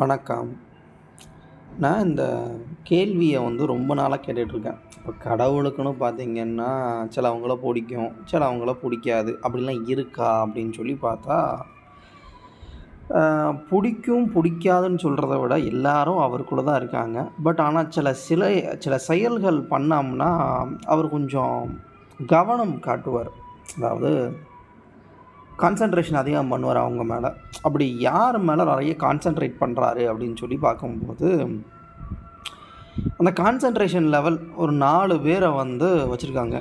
வணக்கம். நான் இந்த கேள்வியை வந்து ரொம்ப நாளாக கேட்டுட்ருக்கேன். இப்போ கடவுளுக்குன்னு பார்த்தீங்கன்னா சிலவங்கள பிடிக்கும் சிலவங்கள பிடிக்காது அப்படிலாம் இருக்கா? அப்படின்னு சொல்லி பார்த்தா பிடிக்கும் பிடிக்காதுன்னு சொல்கிறத விட எல்லாரும் அவருக்குள்ள தான் இருக்காங்க. பட் ஆனால் சில சில சில செயல்கள் பண்ணோம்னா அவர் கொஞ்சம் கவனம் காட்டுவார். அதாவது கான்சன்ட்ரேஷன் அதிகம் பண்ணுவார் அவங்க மேலே. அப்படி யார் மேலே நிறைய கான்சன்ட்ரேட் பண்ணுறாரு அப்படின்னு சொல்லி பார்க்கும்போது அந்த கான்சன்ட்ரேஷன் லெவல் ஒரு நாலு பேரை வந்து வச்சுருக்காங்க.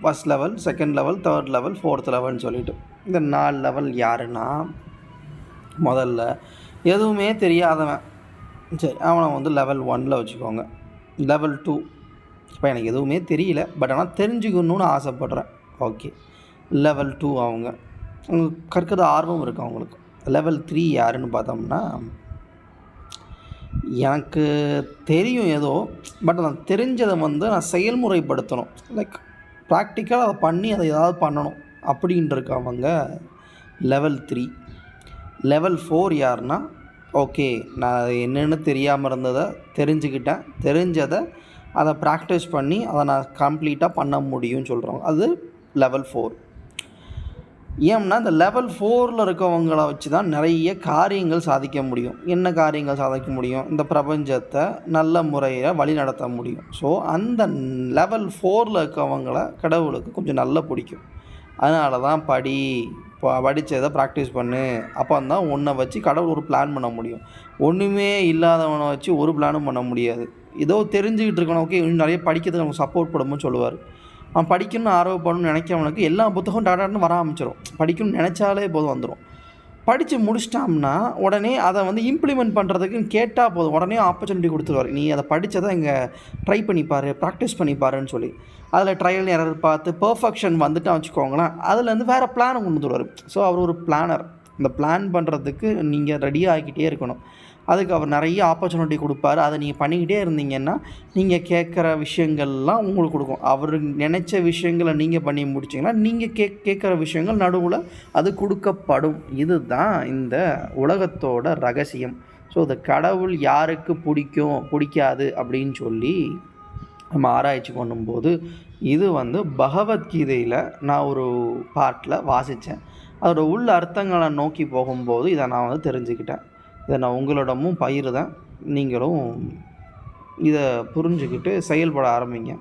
First level second level third level fourth லெவல்னு சொல்லிட்டு. இந்த நாலு லெவல் யாருன்னா முதல்ல எதுவுமே தெரியாதவன். சரி அவனை வந்து லெவல் ஒனில் வச்சுக்கோங்க. லெவல் டூ இப்போ எனக்கு எதுவுமே தெரியல பட் ஆனால் தெரிஞ்சுக்கணுன்னு ஆசைப்பட்றேன். ஓகே லெவல் டூ அவங்க. அவங்க கற்கிற ஆர்வம் இருக்குது அவங்களுக்கு லெவல் த்ரீ யாருன்னு பார்த்தோம்னா எனக்கு தெரியும் ஏதோ பட் நான் தெரிஞ்சதை வந்து நான் செயல்முறைப்படுத்தணும். லைக் ப்ராக்டிக்கலாக அதை பண்ணி அதை ஏதாவது பண்ணணும் அப்படின்ட்டு லெவல் த்ரீ லெவல் ஃபோர் யாருன்னா ஓகே நான் என்னென்னு தெரியாமல் இருந்ததை தெரிஞ்சுக்கிட்டேன். தெரிஞ்சதை அதை ப்ராக்டிஸ் பண்ணி அதை நான் கம்ப்ளீட்டாக பண்ண முடியும்னு சொல்கிறோம் அது லெவல் ஃபோர் ஏன்னா இந்த லெவல் ஃபோரில் இருக்கவங்கள வச்சு தான் நிறைய காரியங்கள் சாதிக்க முடியும். என்ன காரியங்கள் சாதிக்க முடியும்? இந்த பிரபஞ்சத்தை நல்ல முறையில் வழி நடத்த முடியும். ஸோ அந்த லெவல் ஃபோரில் இருக்கவங்கள கடவுளுக்கு கொஞ்சம் நல்லா பிடிக்கும். அதனால தான் படி ப- ப்ராக்டிஸ் பண்ணு. அப்போ தான் ஒன்றை வச்சு கடவுள் ஒரு பிளான் பண்ண முடியும். ஒன்றுமே இல்லாதவனை வச்சு ஒரு பிளானும் பண்ண முடியாது. ஏதோ தெரிஞ்சுக்கிட்டு இருக்கணும். ஓகே இன்னும் நிறைய படிக்கிறதுக்கு நமக்கு சப்போர்ட் பண்ணுமோ சொல்லுவார். அவன் படிக்கணும்னு ஆர்வப்படணும்னு நினைக்கிறவனுக்கு எல்லா புத்தகம் டாடாட்னு வர ஆரம்பிச்சிடும் படிக்கணும்னு நினச்சாலே போதும் வந்துடும் படித்து முடிச்சிட்டோம்னா உடனே அதை வந்து இம்ப்ளிமெண்ட் பண்ணுறதுக்கு கேட்டால் போதும். உடனே ஆப்பர்ச்சுனிட்டி கொடுத்துருவார். நீ அதை படித்ததை இங்கே ட்ரை பண்ணிப்பார் ப்ராக்டிஸ் பண்ணிப்பாருன்னு சொல்லி. அதில் ட்ரையல் எரர் பார்த்து பர்ஃபெக்ஷன் வந்துட்டு வச்சுக்கோங்களேன். அதுலேருந்து வேறு பிளானை கொண்டு வந்துடுவார் ஸோ அவர் ஒரு பிளானர் இந்த பிளான் பண்ணுறதுக்கு நீங்கள் ரெடியாக ஆகிக்கிட்டே இருக்கணும். அதுக்கு அவர் நிறைய ஆப்பர்ச்சுனிட்டி கொடுப்பாரு. அதை நீங்கள் பண்ணிக்கிட்டே இருந்தீங்கன்னா நீங்கள் கேட்குற விஷயங்கள்லாம் உங்களுக்கு கொடுக்கும். அவர் நினச்ச விஷயங்களை நீங்கள் பண்ணி முடிச்சிங்கன்னா நீங்கள் கே கேட்குற விஷயங்கள் நடுவில் அது கொடுக்கப்படும். இதுதான் இந்த உலகத்தோட ரகசியம். ஸோ இந்த கடவுள் யாருக்கு பிடிக்கும் பிடிக்காது அப்படின்னு சொல்லி நம்ம ஆராய்ச்சி பண்ணும்போது இது வந்து பகவத்கீதையில் நான் ஒரு பாட்டில் வாசித்தேன் அதோடய உள்ள அர்த்தங்களை நோக்கி போகும்போது இதை நான் வந்து தெரிஞ்சுக்கிட்டேன். இதை நான் உங்களிடமும் பயிருதேன் நீங்களும் இதை புரிஞ்சுக்கிட்டு செயல்பட ஆரம்பிங்க.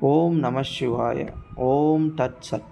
ஓம் நம சிவாய. ஓம் தட் சத்.